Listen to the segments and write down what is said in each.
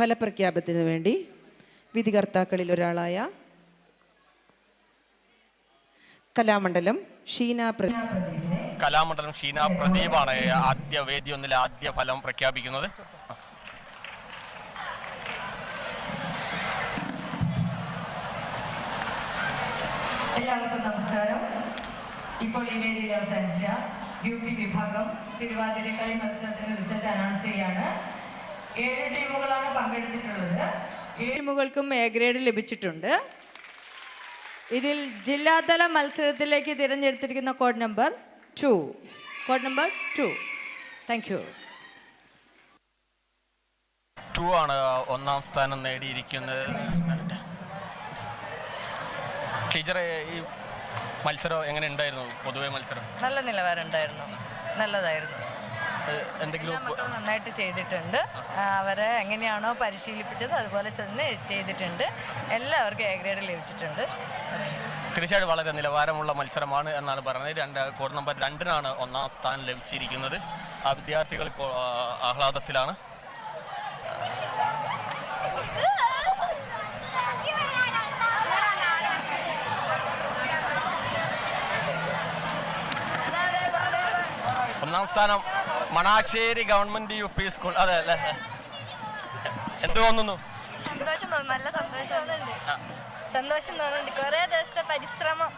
ഫലപ്രഖ്യാപനത്തിന് വേണ്ടി വിധികർത്താക്കളിൽ ഒരാളായ കലാമണ്ഡലം ഷീന കലാമണ്ഡലം ഷീന പ്രദീപാണ് ആദ്യ വേദി ഒന്നിലെ ആദ്യ ഫലം പ്രഖ്യാപിക്കുന്നത്. എല്ലാവർക്കും നമസ്കാരം. ഇപ്പോൾ ഈ വേദിയിൽ അവസാനിച്ച യു പി വിഭാഗം തിരുവാതിര കളി മത്സരത്തിന്റെ റിസൾട്ട് അനൗൺസ് ചെയ്യാണ്. ഏഴ് ടീമുകളാണ് പങ്കെടുത്തിട്ടുള്ളത്. ഏഴ് ടീമുകൾക്കും എ ഗ്രേഡ് ലഭിച്ചിട്ടുണ്ട്. ഇതിൽ ജില്ലാതല മത്സരത്തിലേക്ക് തിരഞ്ഞെടുത്തിരിക്കുന്ന code number two. Code number two. Thank you two ആണ് ഒന്നാം സ്ഥാനം നേടിയിരിക്കുന്നത്. ടീച്ചറെ ഈ മത്സരം എങ്ങനെ ഉണ്ടായിരുന്നു? പൊതുവെ മത്സരം. നല്ല നിലവാരം ഉണ്ടായിരുന്നു. നല്ലതായിരുന്നു. എന്തെങ്കിലും നന്നായിട്ട് ചെയ്തിട്ടുണ്ട്. അവരെ എങ്ങനെയാണോ പരിശീലിപ്പിച്ചത് അതുപോലെ തന്നെ ചെയ്തിട്ടുണ്ട്. എല്ലാവർക്കും എ ഗ്രേഡ് ലഭിച്ചിട്ടുണ്ട്. തീർച്ചയായിട്ടും വളരെ നിലവാരമുള്ള മത്സരമാണ് എന്നാണ് പറഞ്ഞത്. രണ്ട് കോഡ് നമ്പർ രണ്ടിനാണ് ഒന്നാം സ്ഥാനം ലഭിച്ചിരിക്കുന്നത്. ആ വിദ്യാർത്ഥികൾ ഇപ്പോൾ ആഹ്ലാദത്തിലാണ്. ഒന്നാം സ്ഥാനം Manassery government U P school. അതെ അല്ലേ? എന്ത് തോന്നുന്നു? സന്തോഷം തോന്നുന്നു നല്ല സന്തോഷം തോന്നുന്നുണ്ട്. സന്തോഷം തോന്നുന്നുണ്ട്. കുറെ ദിവസത്തെ പരിശ്രമം.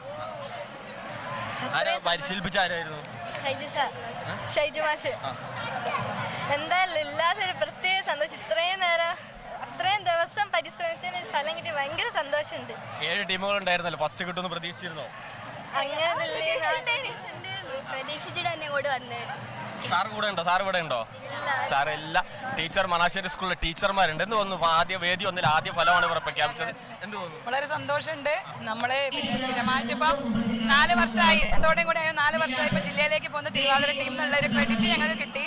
ആരാ പരിശീലിപ്പിച്ച ആരായിരുന്നു? ഷൈജു സാർ. ഷൈജു മാഷ്. എന്തായാലും ഇല്ലാത്തൊരു പ്രത്യേക സന്തോഷം. ഇത്രയും നേരം അത്രയും ദിവസം പരിശ്രമിച്ചതിന് ഒരു ഫലം കിട്ടി. ഭയങ്കര സന്തോഷമുണ്ട്. ഏഴ് ടീമുകൾ ഉണ്ടായിരുന്നല്ലോ. ഫസ്റ്റ് കിട്ടുമെന്ന് പ്രതീക്ഷിച്ചിരുന്നോ? അങ്ങനെ പ്രതീക്ഷിച്ചിട്ട് തന്നെ ഇങ്ങോട്ട് വന്നത് സാർ കൂടെ ഉണ്ടോ? സാർ ഇവിടെ ഉണ്ടോ? സാർ ടീച്ചർ മണാശ്ശേരി സ്കൂളിലെ ടീച്ചർമാരുണ്ട്. എന്ത് തോന്നുന്നു? ആദ്യ വേദി ഒന്നിൽ ആദ്യ ഫലമാണ് ഇവിടെ പ്രഖ്യാപിച്ചത്. എന്ത് തോന്നുന്നു? വളരെ സന്തോഷമുണ്ട്. നമ്മളെ പിന്നെ സ്ഥിരമായിട്ടിപ്പം നാല് വർഷമായി അതോടെയും കൂടെ നാല് വർഷമായി ഇപ്പൊ ജില്ലയിലേക്ക് പോകുന്ന തിരുവാതിര ടീം എന്നുള്ള ഒരു ക്രെഡിറ്റ് ഞങ്ങൾക്ക് കിട്ടി.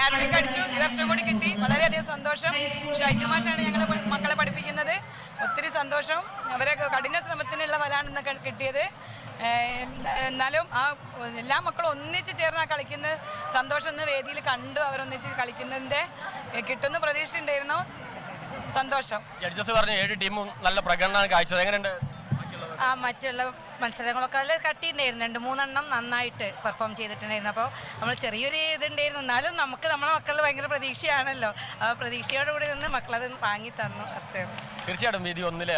ഹാട്രിക് അടിച്ചു. ഈ വർഷം കൂടി കിട്ടി. വളരെയധികം സന്തോഷം. ഷൈജു മാഷാണ് ഞങ്ങളെ മക്കളെ പഠിപ്പിക്കുന്നത്. ഒത്തിരി സന്തോഷം. അവരെ കഠിന ശ്രമത്തിനുള്ള ഫലമാണ് ഇന്നൊക്കെ കിട്ടിയത്. എന്നാലും ആ എല്ലാ മക്കളും ഒന്നിച്ച് ചേർന്ന് ആ കളിക്കുന്ന സന്തോഷം ഇന്ന് വേദിയിൽ കണ്ടു അവരൊന്നിച്ച് കളിക്കുന്നതിന്റെ കിട്ടുന്ന പ്രതീക്ഷ ഉണ്ടായിരുന്നു. സന്തോഷം. ജഡ്ജസ് പറഞ്ഞു ഏഴ് ടീമും നല്ല പ്രകടനമാണ് കാഴ്ചത് എങ്ങനെയുണ്ട്? ആ മറ്റുള്ള മത്സരങ്ങളൊക്കെ നല്ല കട്ടിയുണ്ടായിരുന്നു. രണ്ട് മൂന്നെണ്ണം നന്നായിട്ട് പെർഫോം ചെയ്തിട്ടുണ്ടായിരുന്നു. അപ്പോൾ നമ്മൾ ചെറിയൊരു ഇതുണ്ടായിരുന്നു. എന്നാലും നമുക്ക് നമ്മളെ മക്കളിൽ ഭയങ്കര പ്രതീക്ഷയാണല്ലോ. ആ പ്രതീക്ഷയോടുകൂടി നിന്ന് മക്കളത് വാങ്ങി തന്നു. അത്രയും തീർച്ചയായിട്ടും വീതി ഒന്നിൽ